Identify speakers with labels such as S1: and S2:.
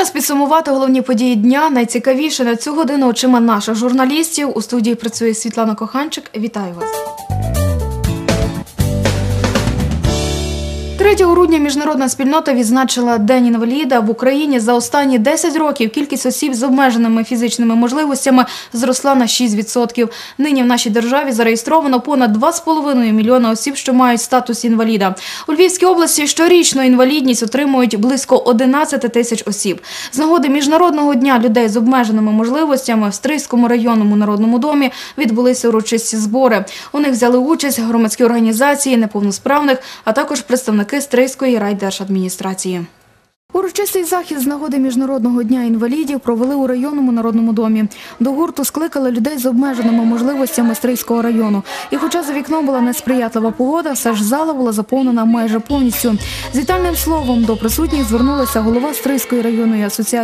S1: Час підсумувати головні події дня. Найцікавіше на цю годину очима наших журналістів. У студії працює Світлана Коханчик. Вітаю вас. 3 грудня міжнародна спільнота відзначила День інваліда в Україні. За останні 10 років кількість осіб з обмеженими фізичними можливостями зросла на 6%. Нині в нашій державі зареєстровано понад 2,5 мільйона осіб, що мають статус інваліда. У Львівській області щорічно інвалідність отримують близько 11 тисяч осіб. З нагоди міжнародного дня людей з обмеженими можливостями в Стрийському районному народному домі відбулися урочисті збори. У них взяли участь громадські організації неповносправних, а також представники Стрийської райдержадміністрації. Урочистий захід з нагоди Міжнародного дня інвалідів провели у районному народному домі. До гурту скликали людей з обмеженими можливостями Стрийського району. І хоча за вікном була несприятлива погода, все ж зала була заповнена майже повністю. З вітальним словом до присутніх звернулася голова Стрийської районної асоціації